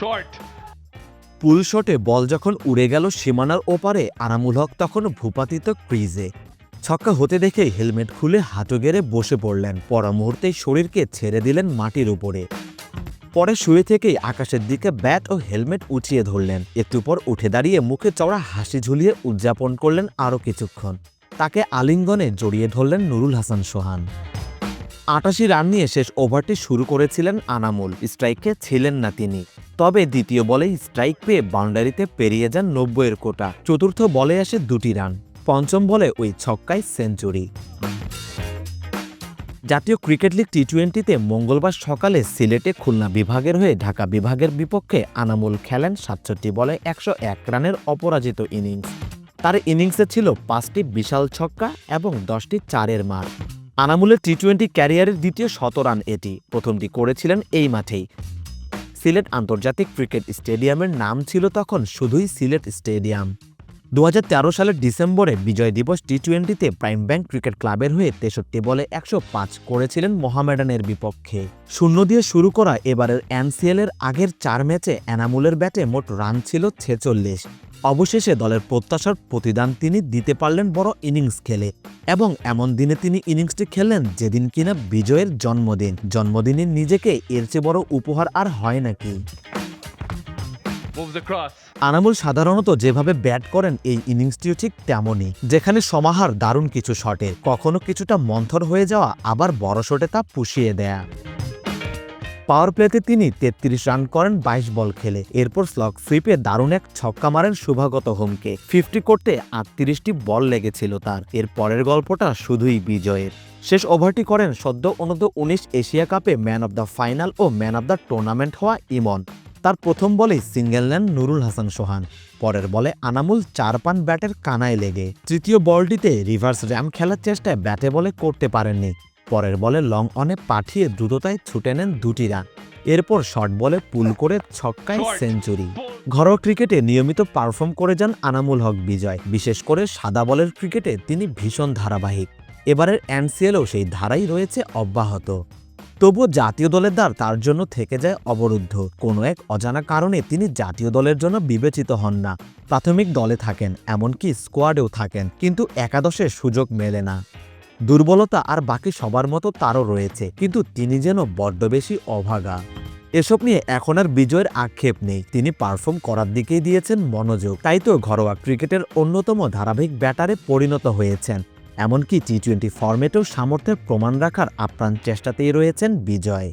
Short. পুল শটে বল যখন উড়ে গেল সীমানার ওপারে আনামুল হক তখন ভূপাতিত ক্রিজে। ছক্কা হতে দেখে হেলমেট খুলে হাঁটু গেড়ে বসে পড়লেন। পর মুহূর্তেই শরীরকে ছেড়ে দিলেন মাটির উপরে। পরে শুয়ে থেকেই আকাশের দিকে ব্যাট ও হেলমেট উঠিয়ে ধরলেন। একটু পর উঠে দাঁড়িয়ে মুখে চওড়া হাসি ঝুলিয়ে উদযাপন করলেন আরও কিছুক্ষণ। তাকে আলিঙ্গনে জড়িয়ে ধরলেন নুরুল হাসান সোহান। আটাশি রান নিয়ে শেষ ওভারটি শুরু করেছিলেন আনামুল। স্ট্রাইকে ছিলেন না তিনি। তবে দ্বিতীয় বলেই স্ট্রাইক পেয়ে বাউন্ডারিতে পেরিয়ে যান নব্বইয়ের কোটা। চতুর্থ বলে আসে দুটি রান। পঞ্চম বলে ওই ছক্কায় সেঞ্চুরি। জাতীয় ক্রিকেট লিগ টি টোয়েন্টিতে মঙ্গলবার সকালে সিলেটে খুলনা বিভাগের হয়ে ঢাকা বিভাগের বিপক্ষে আনামুল খেলেন সাতষট্টি বলে একশো এক রানের অপরাজিত ইনিংস। তার ইনিংসে ছিল পাঁচটি বিশাল ছক্কা এবং দশটি চারের মার। আনামুলের টি টোয়েন্টি ক্যারিয়ারের দ্বিতীয় শতরান এটি। প্রথমটি করেছিলেন এই মাঠেই। সিলেট আন্তর্জাতিক ক্রিকেট স্টেডিয়ামের নাম ছিল তখন শুধুই সিলেট স্টেডিয়াম। দু হাজার তেরো সালের ডিসেম্বরে বিজয় দিবস টি টোয়েন্টিতে প্রাইম ব্যাংক ক্রিকেট ক্লাবের হয়ে তেষট্টি বলে একশো পাঁচ করেছিলেন মোহামেডানের বিপক্ষে। শূন্য দিয়ে শুরু করা এবারের এনসিএলের আগের চার ম্যাচে এনামুলের ব্যাটে মোট রান ছিল ছেচল্লিশ। অবশেষে দলের প্রত্যাশার প্রতিদান তিনি দিতে পারলেন বড় ইনিংস খেলে এবং এমন দিনে তিনি ইনিংসটি খেললেন যেদিন কিনা বিজয়ের জন্মদিন। জন্মদিনে নিজেকে এর চেয়ে বড় উপহার আর হয় নাকি. আনামুল সাধারণত যেভাবে ব্যাট করেন এই ইনিংসটিও ঠিক তেমনই, যেখানে সমাহার দারুণ কিছু শটে, কখনো কিছুটা মন্থর হয়ে যাওয়া আবার বড় শটে তা পুষিয়ে দেয়া। পাওয়ার প্লেতে তিনি তেত্রিশ রান করেন, বাইশ বল খেলে, এরপর স্লগ সুইপে দারুণ এক ছক্কা মারেন শুভাগত হোমকে। ফিফটি করতে আটত্রিশটি বল লেগেছিল তার, এর পরের গল্পটা শুধুই বিজয়ের। শেষ ওভারটি করেন সদ্য অনূর্ধ্ব উনিশ এশিয়া কাপে man of the final O man of the tournament Emon ইমন। তার প্রথম বলেই সিঙ্গেল নেন নুরুল হাসান সোহান পরের বলে আনামুল চার পান ব্যাটের কানায় লেগে। তৃতীয় বলটিতে রিভার্স র্যাম খেলার চেষ্টায় ব্যাটে বলে করতে পারেননি পরের বলে লং অনে পাঠিয়ে দ্রুততায় ছুটে নেন দুটি রান। এরপর শর্ট বলে পুল করে ছক্কায় সেঞ্চুরি। ঘরোয়া ক্রিকেটে নিয়মিত পারফর্ম করে যান আনামুল হক বিজয় বিশেষ করে সাদা বলের ক্রিকেটে তিনি ভীষণ ধারাবাহিক। এবারের এনসিএলও সেই ধারাই রয়েছে অব্যাহত। তবুও জাতীয় দলের দ্বার তার জন্য থেকে যায় অবরুদ্ধ। কোনো এক অজানা কারণে তিনি জাতীয় দলের জন্য বিবেচিত হন না। প্রাথমিক দলে থাকেন, এমনকি স্কোয়াডেও থাকেন, কিন্তু একাদশে সুযোগ মেলে না। দুর্বলতা আর বাকি সবার মতো তারও রয়েছে, কিন্তু তিনি যেন বড্ড বেশি অভাগা। এসব নিয়ে এখন আর বিজয়ের আক্ষেপ নেই। তিনি পারফর্ম করার দিকেই দিয়েছেন মনোযোগ। তাই তো ঘরোয়া ক্রিকেটের অন্যতম ধারাবাহিক ব্যাটারে পরিণত হয়েছেন। এমনকি টি টোয়েন্টি ফর্মেটেও সামর্থ্যের প্রমাণ রাখার আপ্রাণ চেষ্টাতেই রয়েছেন বিজয়.